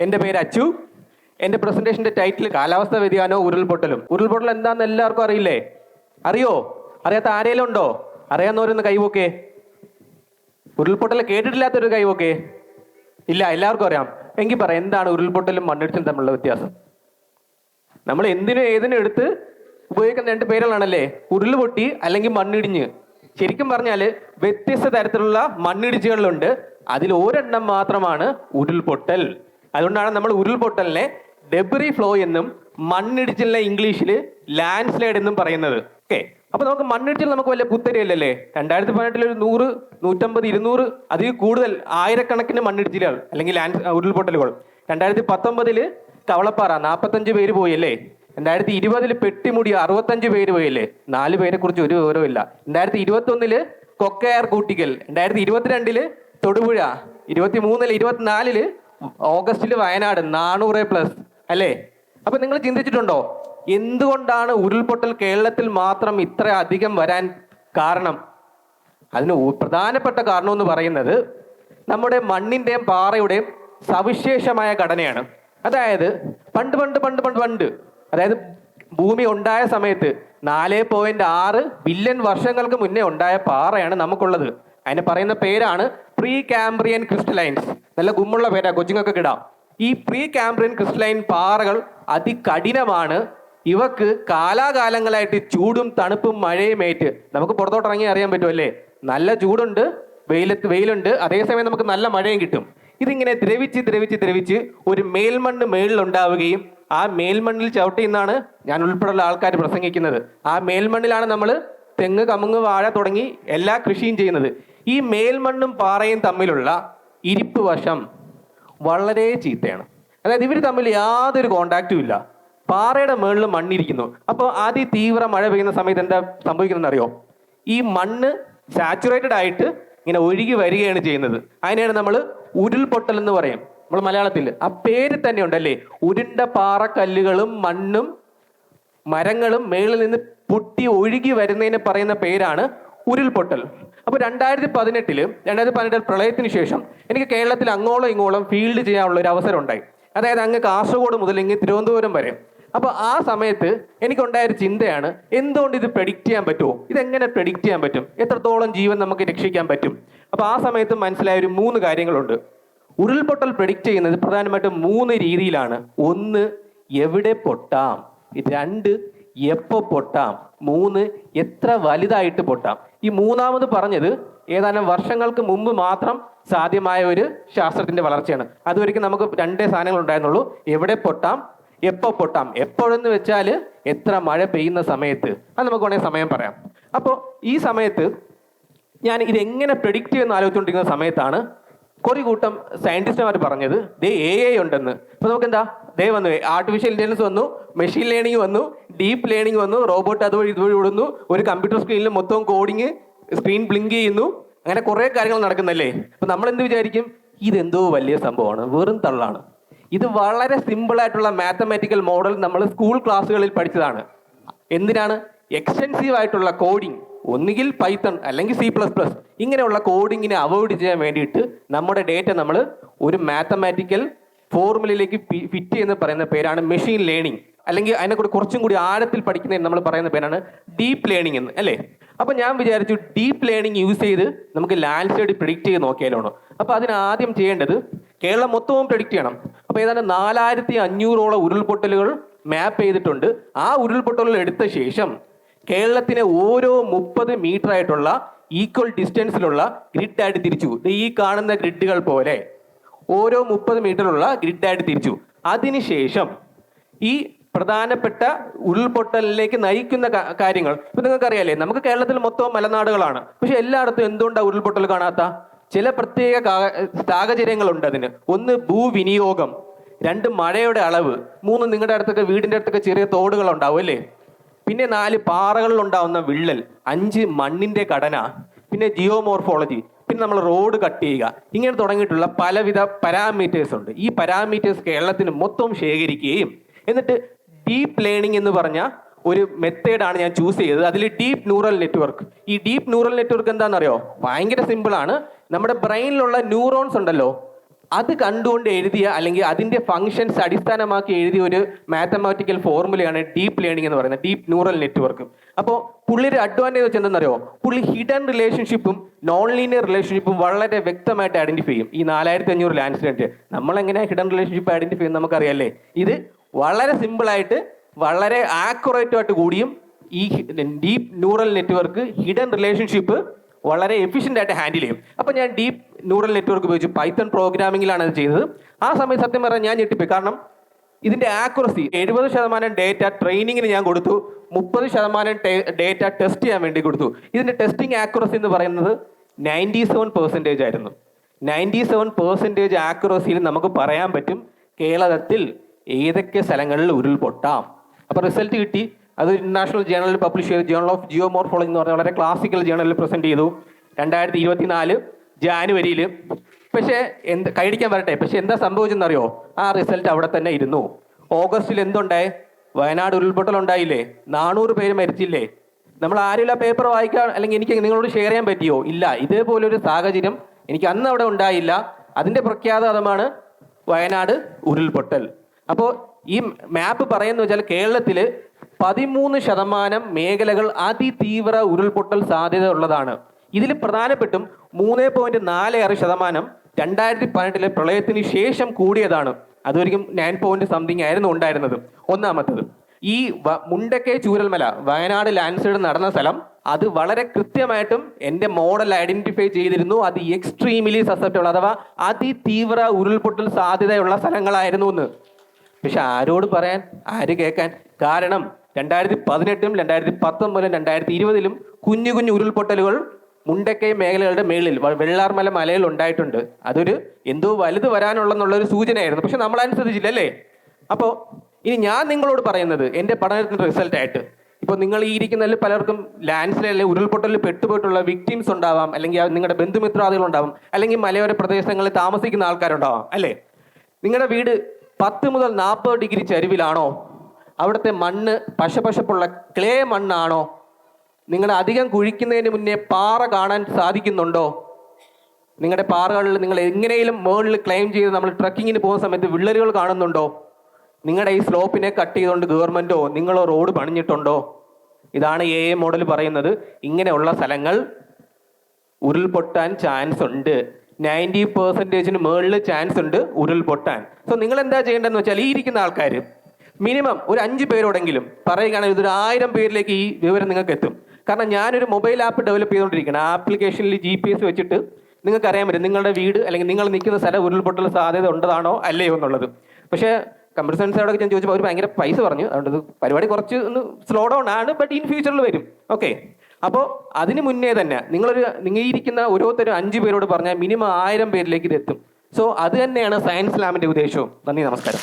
എന്റെ പേര് അച്ചു. എന്റെ പ്രസന്റേഷന്റെ ടൈറ്റിൽ കാലാവസ്ഥാ വ്യതിയാനവും ഉരുൾപൊട്ടലും. ഉരുൾപൊട്ടൽ എന്താണെന്ന് എല്ലാവർക്കും അറിയില്ലേ? അറിയോ? അറിയാത്ത ആരെങ്കിലും ഉണ്ടോ? അറിയാവുന്നവരൊന്ന് കൈവോക്കെ ഉരുൾപൊട്ടൽ കേട്ടിട്ടില്ലാത്തൊരു കൈവോക്കെ ഇല്ല എല്ലാവർക്കും അറിയാം. എങ്കിൽ പറയാം എന്താണ് ഉരുൾപൊട്ടലും മണ്ണിടിച്ചിലും തമ്മിലുള്ള വ്യത്യാസം? നമ്മൾ എന്തിനും ഏതിനും എടുത്ത് ഉപയോഗിക്കുന്ന രണ്ട് പേരുകളാണല്ലേ? ഉരുൾ പൊട്ടി അല്ലെങ്കിൽ മണ്ണിടിഞ്ഞ്. ശരിക്കും പറഞ്ഞാൽ വ്യത്യസ്ത തരത്തിലുള്ള മണ്ണിടിച്ചുകളുണ്ട് അതിൽ ഒരെണ്ണം മാത്രമാണ് ഉരുൾപൊട്ടൽ. അതുകൊണ്ടാണ് നമ്മൾ ഉരുൾപൊട്ടലിനെ ഡെബ്രി ഫ്ലോ എന്നും മണ്ണിടിച്ചിലിനെ ഇംഗ്ലീഷിൽ ലാൻഡ് സ്ലൈഡ് എന്നും പറയുന്നത്. ഓക്കെ അപ്പൊ നമുക്ക് മണ്ണിടിച്ചിൽ നമുക്ക് വലിയ പുത്തരിയല്ലല്ലേ രണ്ടായിരത്തി പതിനെട്ടിൽ ഒരു നൂറ് നൂറ്റമ്പത് ഇരുന്നൂറ് അതിൽ കൂടുതൽ ആയിരക്കണക്കിന് മണ്ണിടിച്ചിലുകൾ അല്ലെങ്കിൽ ലാൻഡ് ഉരുൾപൊട്ടലുകൾ. രണ്ടായിരത്തി പത്തൊമ്പതിൽ കവളപ്പാറ നാൽപ്പത്തഞ്ച് പേര് പോയല്ലേ? രണ്ടായിരത്തി ഇരുപതിൽ പെട്ടിമുടി അറുപത്തഞ്ച് പേര് പോയല്ലേ? നാല് പേരെ കുറിച്ച് ഒരു വിവരവും ഇല്ല രണ്ടായിരത്തി ഇരുപത്തി ഒന്നിൽ കൊക്കയാർ കൂട്ടിക്കൽ രണ്ടായിരത്തി ഇരുപത്തിരണ്ടിൽ തൊടുപുഴ ഇരുപത്തി മൂന്നിൽ ഇരുപത്തിനാലിൽ ഓഗസ്റ്റിൽ വയനാട് നാനൂറ് പ്ലസ് അല്ലേ? അപ്പൊ നിങ്ങൾ ചിന്തിച്ചിട്ടുണ്ടോ? എന്തുകൊണ്ടാണ് ഉരുൾപൊട്ടൽ കേരളത്തിൽ മാത്രം ഇത്ര അധികം വരാൻ കാരണം? അതിന് പ്രധാനപ്പെട്ട കാരണം എന്ന് പറയുന്നത് നമ്മുടെ മണ്ണിന്റെയും പാറയുടെയും സവിശേഷമായ ഘടനയാണ്. അതായത് പണ്ട് പണ്ട് പണ്ട് പണ്ട് പണ്ട് അതായത് ഭൂമി ഉണ്ടായ സമയത്ത് നാല് പോയിന്റ് ആറ് ബില്യൺ വർഷങ്ങൾക്ക് മുന്നേ ഉണ്ടായ പാറയാണ് നമുക്കുള്ളത്. അതിന് പറയുന്ന പേരാണ് പ്രീ കാംബ്രിയൻ ക്രിസ്റ്റലൈൻസ് നല്ല ഗുമ്മുള്ള പേരാ കൊച്ചുങ്ങൾക്ക് ഇടാം. ഈ പ്രീ കാംബ്രിയൻ ക്രിസ്റ്റലൈൻ പാറകൾ അതികഠിനമാണ്. ഇവക്ക് കാലാകാലങ്ങളായിട്ട് ചൂടും തണുപ്പും മഴയും ഏറ്റ്. നമുക്ക് പുറത്തോട്ട് ഇറങ്ങി അറിയാൻ പറ്റുമല്ലേ നല്ല ചൂടുണ്ട് വെയിലത്ത് വെയിലുണ്ട് അതേസമയം നമുക്ക് നല്ല മഴയും കിട്ടും. ഇതിങ്ങനെ ദ്രവിച്ച് ദ്രവിച്ച് ദ്രവിച്ച് ഒരു മേൽമണ്ണ് മേളിൽ ഉണ്ടാവുകയും ആ മേൽമണ്ണിൽ ചവിട്ടി നിന്നാണ് ഞാൻ ഉൾപ്പെടെയുള്ള ആൾക്കാർ പ്രസംഗിക്കുന്നത്. ആ മേൽമണ്ണിലാണ് നമ്മൾ തെങ്ങ് കമുങ്ങ് വാഴ തുടങ്ങി എല്ലാ കൃഷിയും ചെയ്യുന്നത്. ഈ മേൽമണ്ണും പാറയും തമ്മിലുള്ള ഇരിപ്പ് വശം വളരെ ചീത്തയാണ്. അതായത് ഇവർ തമ്മിൽ യാതൊരു കോണ്ടാക്റ്റും ഇല്ല. പാറയുടെ മുകളിൽ മണ്ണിരിക്കുന്നു. അപ്പോൾ അതിതീവ്ര മഴ പെയ്യുന്ന സമയത്ത് എന്താ സംഭവിക്കുന്നത് അറിയോ? ഈ മണ്ണ് സാച്ചുറേറ്റഡ് ആയിട്ട് ഇങ്ങനെ ഒഴുകി വരികയാണ് ചെയ്യുന്നത്. അതിനെയാണ് നമ്മൾ ഉരുൾപൊട്ടൽ എന്ന് പറയും. നമ്മൾ മലയാളത്തിൽ. ആ പേര് തന്നെ ഉണ്ടല്ലേ? ഉരുണ്ട പാറക്കല്ലുകളും മണ്ണും മരങ്ങളും മേളിൽ നിന്ന് പൊട്ടി ഒഴുകി വരുന്നതിന് പറയുന്ന പേരാണ് ഉരുൾപൊട്ടൽ. അപ്പോൾ രണ്ടായിരത്തി പതിനെട്ടിൽ രണ്ടായിരത്തി പതിനെട്ടിൽ പ്രളയത്തിന് ശേഷം എനിക്ക് കേരളത്തിൽ അങ്ങോളം ഇങ്ങോളം ഫീൽഡ് ചെയ്യാനുള്ള ഒരു അവസരം ഉണ്ടായി അതായത് അങ്ങ് കാസർഗോഡ് മുതൽ ഇങ്ങ് തിരുവനന്തപുരം വരെ. അപ്പോൾ ആ സമയത്ത് എനിക്കുണ്ടായ ഒരു ചിന്തയാണ് എന്തുകൊണ്ട് ഇത് പ്രെഡിക്റ്റ് ചെയ്യാൻ പറ്റുമോ ഇതെങ്ങനെ പ്രെഡിക്റ്റ് ചെയ്യാൻ പറ്റും? എത്രത്തോളം ജീവൻ നമുക്ക് രക്ഷിക്കാൻ പറ്റും? അപ്പോൾ ആ സമയത്ത് മനസ്സിലായ ഒരു മൂന്ന് കാര്യങ്ങളുണ്ട്. ഉരുൾപൊട്ടൽ പ്രെഡിക്റ്റ് ചെയ്യുന്നത് പ്രധാനമായിട്ടും മൂന്ന് രീതിയിലാണ്. ഒന്ന് എവിടെ പൊട്ടാം? രണ്ട് എപ്പോൾ പൊട്ടാം? മൂന്ന് എത്ര വലുതായിട്ട് പൊട്ടാം? ഈ മൂന്നാമത് പറഞ്ഞത് ഏതാനും വർഷങ്ങൾക്ക് മുമ്പ് മാത്രം സാധ്യമായ ഒരു ശാസ്ത്രത്തിന്റെ വളർച്ചയാണ്. അതുവരെയ്ക്കും നമുക്ക് രണ്ടേ സാധനങ്ങൾ ഉണ്ടായിരുന്നുള്ളൂ. എവിടെ പൊട്ടാം എപ്പോ പൊട്ടാം എപ്പോഴെന്ന് വെച്ചാൽ എത്ര മഴ പെയ്യുന്ന സമയത്ത്. അത് നമുക്ക് വേണമെങ്കിൽ സമയം പറയാം. അപ്പോൾ ഈ സമയത്ത് ഞാൻ ഇതെങ്ങനെ പ്രെഡിക്റ്റ് ചെയ്യുന്ന ആലോചിച്ചുകൊണ്ടിരിക്കുന്ന സമയത്താണ് കുറെ കൂട്ടം സയന്റിസ്റ്റുമാർ പറഞ്ഞത് ദേ എ ഐ ഉണ്ടെന്ന്. അപ്പൊ നമുക്ക് എന്താ ദേ വന്നു ആർട്ടിഫിഷ്യൽ ഇന്റലിജൻസ് വന്നു മെഷീൻ ലേണിംഗ് വന്നു ഡീപ്പ് ലേണിംഗ് വന്നു റോബോട്ട് അതുവഴി ഇതുവഴി വിടുന്നു ഒരു കമ്പ്യൂട്ടർ സ്ക്രീനിൽ മൊത്തം കോഡിങ് സ്ക്രീൻ ബ്ലിങ്ക് ചെയ്യുന്നു അങ്ങനെ കുറെ കാര്യങ്ങൾ നടക്കുന്നല്ലേ? അപ്പൊ നമ്മൾ എന്ത് വിചാരിക്കും? ഇതെന്തോ വലിയ സംഭവമാണ് വെറും തള്ളാണ്. ഇത് വളരെ സിമ്പിൾ ആയിട്ടുള്ള മാത്തമാറ്റിക്കൽ മോഡൽ നമ്മൾ സ്കൂൾ ക്ലാസ്സുകളിൽ പഠിച്ചതാണ്. എന്തിനാണ്? എക്സ്റ്റെൻസീവ് ആയിട്ടുള്ള കോഡിംഗ് ഒന്നുകിൽ പൈത്തൺ അല്ലെങ്കിൽ സി പ്ലസ് പ്ലസ് ഇങ്ങനെയുള്ള കോഡിങ്ങിനെ അവോയ്ഡ് ചെയ്യാൻ വേണ്ടിയിട്ട് നമ്മുടെ ഡേറ്റ നമ്മൾ ഒരു മാത്തമാറ്റിക്കൽ ഫോർമുലയിലേക്ക് ഫിറ്റ് എന്ന് പറയുന്ന പേരാണ് മെഷീൻ ലേണിംഗ് അല്ലെങ്കിൽ അതിനെ കൂടി കുറച്ചും കൂടി ആഴത്തിൽ പഠിക്കുന്നതിന് നമ്മൾ പറയുന്ന പേരാണ് ഡീപ്പ് ലേണിംഗ് എന്ന് അല്ലേ? അപ്പൊ ഞാൻ വിചാരിച്ചു ഡീപ്പ് ലേണിംഗ് യൂസ് ചെയ്ത് നമുക്ക് ലാൻഡ് സ്ലൈഡ് പ്രിഡിക്റ്റ് ചെയ്ത് നോക്കിയാലോണോ അപ്പൊ അതിന് ആദ്യം ചെയ്യേണ്ടത് കേരളം മൊത്തവും പ്രിഡിക്റ്റ് ചെയ്യണം. അപ്പൊ ഏതാണ്ട് നാലായിരത്തി അഞ്ഞൂറോളം ഉരുൾപൊട്ടലുകൾ മാപ്പ് ചെയ്തിട്ടുണ്ട്. ആ ഉരുൾപൊട്ടലുകൾ എടുത്ത ശേഷം കേരളത്തിനെ ഓരോ മുപ്പത് മീറ്റർ ആയിട്ടുള്ള ഈക്വൽ ഡിസ്റ്റൻസിലുള്ള ഗ്രിഡ് ആയിട്ട് തിരിച്ചു ഈ കാണുന്ന ഗ്രിഡുകൾ പോലെ ഓരോ മുപ്പത് മീറ്ററുള്ള ഗ്രിഡായിട്ട് തിരിച്ചു അതിനുശേഷം ഈ പ്രധാനപ്പെട്ട ഉരുൾപൊട്ടലിലേക്ക് നയിക്കുന്ന കാര്യങ്ങൾ ഇപ്പൊ നിങ്ങൾക്ക് അറിയാലേ നമുക്ക് കേരളത്തിൽ മൊത്തം മലനാടുകളാണ്. പക്ഷെ എല്ലായിടത്തും എന്തുകൊണ്ടാണ് ഉരുൾപൊട്ടൽ കാണാത്ത? ചില പ്രത്യേക സാഹചര്യങ്ങളുണ്ട് അതിന്. ഒന്ന് ഭൂവിനിയോഗം രണ്ട് മഴയുടെ അളവ് മൂന്ന് നിങ്ങളുടെ അടുത്തൊക്കെ വീടിന്റെ അടുത്തൊക്കെ ചെറിയ തോടുകൾ ഉണ്ടാവും അല്ലേ? പിന്നെ നാല് പാറകളിൽ ഉണ്ടാവുന്ന വിള്ളൽ അഞ്ച് മണ്ണിന്റെ ഘടന പിന്നെ ജിയോമോർഫോളജി പിന്നെ നമ്മൾ റോഡ് കട്ട് ചെയ്യുക. ഇങ്ങനെ തുടങ്ങിയിട്ടുള്ള പലവിധ പാരാമീറ്റേഴ്സ് ഉണ്ട്. ഈ പാരാമീറ്റേഴ്സ് കേരളത്തിന് മൊത്തം ശേഖരിക്കുകയും എന്നിട്ട് ഡീപ്പ് ലേണിംഗ് എന്ന് പറഞ്ഞ ഒരു മെത്തേഡാണ് ഞാൻ ചൂസ് ചെയ്തത്. അതിൽ ഡീപ്പ് ന്യൂറൽ നെറ്റ്വർക്ക് ഈ ഡീപ്പ് ന്യൂറൽ നെറ്റ്വർക്ക് എന്താണെന്നറിയോ? ഭയങ്കര സിമ്പിളാണ് നമ്മുടെ ബ്രെയിനിലുള്ള ന്യൂറോൺസ് ഉണ്ടല്ലോ. അത് കണ്ടുകൊണ്ട് എഴുതിയ അല്ലെങ്കിൽ അതിന്റെ ഫങ്ഷൻസ് അടിസ്ഥാനമാക്കി എഴുതിയ ഒരു മാത്തമാറ്റിക്കൽ ഫോർമുലയാണ് ഡീപ്പ് ലേണിംഗ് എന്ന് പറയുന്നത്. ഡീപ്പ് ന്യൂറൽ നെറ്റ്വർക്ക് അപ്പോൾ പുള്ളിയുടെ അഡ്വാന്റേജ് വെച്ച് എന്തെന്നറിയോ? പുള്ളി ഹിഡൻ റിലേഷൻഷിപ്പും നോൺ ലീനിയർ റിലേഷൻഷിപ്പും വളരെ വ്യക്തമായിട്ട് ഐഡന്റിഫൈ ചെയ്യും. ഈ നാലായിരത്തി അഞ്ഞൂറ് ലാൻഡ്സിഡന്റ് നമ്മളെങ്ങനെ ഹിഡൻ റിലേഷൻഷിപ്പ് ഐഡന്റിഫൈ ചെയ്യുന്നത് നമുക്കറിയാല്ലേ? ഇത് വളരെ സിമ്പിളായിട്ട് വളരെ ആക്കുറേറ്റുമായിട്ട് കൂടിയും ഈ deep neural network hidden relationship വളരെ എഫിഷ്യന്റ് ആയിട്ട് ഹാൻഡിൽ ചെയ്യും. അപ്പോൾ ഞാൻ ഡീപ്പ് ന്യൂറൽ നെറ്റ്വർക്ക് ഉപയോഗിച്ച് പൈത്തൺ പ്രോഗ്രാമിങ്ങിലാണ് അത് ചെയ്തത് ആ സമയത്ത് സത്യം പറഞ്ഞാൽ ഞാൻ ഞെട്ടിപ്പോയി. കാരണം ഇതിന്റെ ആക്യുറസി എഴുപത് ശതമാനം ഡേറ്റ ട്രെയിനിങ്ങിന് ഞാൻ കൊടുത്തു. മുപ്പത് ശതമാനം ഡേറ്റ ടെസ്റ്റ് ചെയ്യാൻ വേണ്ടി കൊടുത്തു. ഇതിന്റെ ടെസ്റ്റിംഗ് ആക്യുറസി എന്ന് പറയുന്നത് നയന്റി സെവൻ പെർസെന്റേജ് ആയിരുന്നു. നയന്റി സെവൻ പെർസെന്റേജ് ആക്യുറസിയിൽ നമുക്ക് പറയാൻ പറ്റും കേരളത്തിൽ ഏതൊക്കെ സ്ഥലങ്ങളിൽ ഉരുൾപൊട്ടാം അപ്പോൾ റിസൾട്ട് കിട്ടി. അത് ഇന്റർനാഷണൽ ജേണലിൽ പബ്ലിഷ് ചെയ്തു. ജേണൽ ഓഫ് ജിയോമോർഫോളജി എന്ന് പറഞ്ഞ വളരെ ക്ലാസിക്കൽ ജേണലിൽ പ്രസന്റ് ചെയ്തു. രണ്ടായിരത്തി ഇരുപത്തിനാല് ജാനുവരിയിൽ പക്ഷേ എന്ത് കൈയടിക്കാൻ വരട്ടെ. പക്ഷെ എന്താ സംഭവിച്ചെന്നറിയോ? ആ റിസൾട്ട് അവിടെ തന്നെ ഇരുന്നു. ഓഗസ്റ്റിൽ എന്തുണ്ടേ വയനാട് ഉരുൾപൊട്ടൽ ഉണ്ടായില്ലേ? നാനൂറ് പേര് മരിച്ചില്ലേ? നമ്മൾ ആരുമില്ല പേപ്പർ വായിക്കാൻ അല്ലെങ്കിൽ എനിക്ക് നിങ്ങളോട് ഷെയർ ചെയ്യാൻ പറ്റിയോ? ഇല്ല. ഇതേപോലൊരു സാഹചര്യം എനിക്ക് അന്ന് അവിടെ ഉണ്ടായില്ല. അതിന്റെ പ്രഖ്യാതമാണ് വയനാട് ഉരുൾപൊട്ടൽ. അപ്പോൾ ഈ മാപ്പ് പറയുന്ന വെച്ചാൽ കേരളത്തിൽ പതിമൂന്ന് ശതമാനം മേഖലകൾ അതിതീവ്ര ഉരുൾപൊട്ടൽ സാധ്യത ഉള്ളതാണ്. ഇതിൽ പ്രധാനപ്പെട്ടും മൂന്ന് പോയിന്റ് നാല് ആറ് ശതമാനം രണ്ടായിരത്തി പതിനെട്ടിലെ പ്രളയത്തിന് ശേഷം കൂടിയതാണ്. അതൊരിക്കും നയൻ പോയിന്റ് സംതിങ് ആയിരുന്നു ഉണ്ടായിരുന്നത്. ഒന്നാമത്തത് ഈ മുണ്ടക്കെ ചൂരൽമല വയനാട് ലാൻഡ്സ്ലൈഡ് നടന്ന സ്ഥലം അത് വളരെ കൃത്യമായിട്ടും എന്റെ മോഡൽ ഐഡന്റിഫൈ ചെയ്തിരുന്നു. അത് എക്സ്ട്രീമിലി സസെപ്റ്റബിൾ അഥവാ അതിതീവ്ര ഉരുൾപൊട്ടൽ സാധ്യതയുള്ള സ്ഥലങ്ങളായിരുന്നു എന്ന്. പക്ഷെ ആരോട് പറയാൻ ആര് കേൾക്കാൻ? കാരണം രണ്ടായിരത്തി പതിനെട്ടും രണ്ടായിരത്തി പത്തൊമ്പതിലും രണ്ടായിരത്തി ഇരുപതിലും കുഞ്ഞു കുഞ്ഞു ഉരുൾപൊട്ടലുകൾ മുണ്ടക്കൈ മേഖലകളുടെ മേളിൽ വെള്ളാർമല മലയിൽ ഉണ്ടായിട്ടുണ്ട്. അതൊരു എന്തോ വലുത് വരാനുള്ളെന്നുള്ള ഒരു സൂചനയായിരുന്നു. പക്ഷെ നമ്മൾ അനുസരിച്ചില്ല അല്ലേ? അപ്പോൾ ഇനി ഞാൻ നിങ്ങളോട് പറയുന്നത് എന്റെ പഠനത്തിന്റെ റിസൾട്ടായിട്ട് ഇപ്പോൾ നിങ്ങൾ ഈ ഇരിക്കുന്നതിൽ പലർക്കും ലാൻഡ്സ്ലൈഡിലെ ഉരുൾപൊട്ടലിൽ പെട്ടുപോയിട്ടുള്ള വിക്ടിംസ് ഉണ്ടാവാം അല്ലെങ്കിൽ നിങ്ങളുടെ ബന്ധുമിത്രാദികൾ ഉണ്ടാവും അല്ലെങ്കിൽ മലയോര പ്രദേശങ്ങളിൽ താമസിക്കുന്ന ആൾക്കാരുണ്ടാവാം അല്ലേ? നിങ്ങളുടെ വീട് പത്ത് മുതൽ നാൽപ്പത് ഡിഗ്രി ചരിവിലാണോ? അവിടുത്തെ മണ്ണ് പശപശപ്പുള്ള ക്ലേ മണ്ണാണോ? നിങ്ങൾ അധികം കുഴിക്കുന്നതിന് മുന്നേ പാറ കാണാൻ സാധിക്കുന്നുണ്ടോ? നിങ്ങളുടെ പാറകളിൽ നിങ്ങൾ എങ്ങനെയും മുകളിൽ ക്ലെയിം ചെയ്ത് നമ്മൾ ട്രക്കിങ്ങിന് പോകുന്ന സമയത്ത് വിള്ളലുകൾ കാണുന്നുണ്ടോ? നിങ്ങളുടെ ഈ സ്ലോപ്പിനെ കട്ട് ചെയ്തുകൊണ്ട് ഗവൺമെന്റോ നിങ്ങളോ റോഡ് പണിഞ്ഞിട്ടുണ്ടോ? ഇതാണ് എ എ മോഡൽ പറയുന്നത്. ഇങ്ങനെയുള്ള സ്ഥലങ്ങൾ ഉരുൾപൊട്ടാൻ ചാൻസ് ഉണ്ട്. നയന്റി പെർസെന്റേജിന് മുകളിൽ ചാൻസ് ഉണ്ട് ഉരുൾപൊട്ടാൻ. സോ നിങ്ങൾ എന്താ ചെയ്യേണ്ടതെന്ന് വെച്ചാൽ ഈ ഇരിക്കുന്ന ആൾക്കാർ മിനിമം ഒരു അഞ്ച് പേരോടെങ്കിലും പറയുകയാണെങ്കിൽ ഇതൊരു ആയിരം പേരിലേക്ക് ഈ വിവരം നിങ്ങൾക്ക് എത്തും. കാരണം ഞാനൊരു മൊബൈൽ ആപ്പ് ഡെവലപ്പ് ചെയ്തുകൊണ്ടിരിക്കുകയാണ് ആ ആപ്ലിക്കേഷനിൽ ജി പി എസ് വെച്ചിട്ട് നിങ്ങൾക്ക് അറിയാൻ പറ്റും നിങ്ങളുടെ വീട് അല്ലെങ്കിൽ നിങ്ങൾ നിൽക്കുന്ന സ്ഥലം ഉരുൾപൊട്ടൽ സാധ്യത ഉണ്ടതാണോ അല്ലയോ എന്നുള്ളത്. പക്ഷേ കമ്പ്യൂട്ടർ സയൻസോടൊക്കെ ഞാൻ ചോദിച്ചപ്പോൾ അവർ ഭയങ്കര പൈസ പറഞ്ഞു. അതുകൊണ്ട് പരിപാടി കുറച്ച് ഒന്ന് സ്ലോ ഡൗൺ ആണ് ബട്ട് ഇൻ ഫ്യൂച്ചറിൽ വരും. ഓക്കെ അപ്പോൾ അതിന് മുന്നേ തന്നെ നിങ്ങളൊരു നിങ്ങൾ ഇരിക്കുന്ന ഓരോരുത്തരും അഞ്ച് പേരോട് പറഞ്ഞാൽ മിനിമം ആയിരം പേരിലേക്ക് ഇത് എത്തും. സോ അത് തന്നെയാണ് സയൻസ് ലാബിന്റെ ഉദ്ദേശവും. നന്ദി നമസ്കാരം.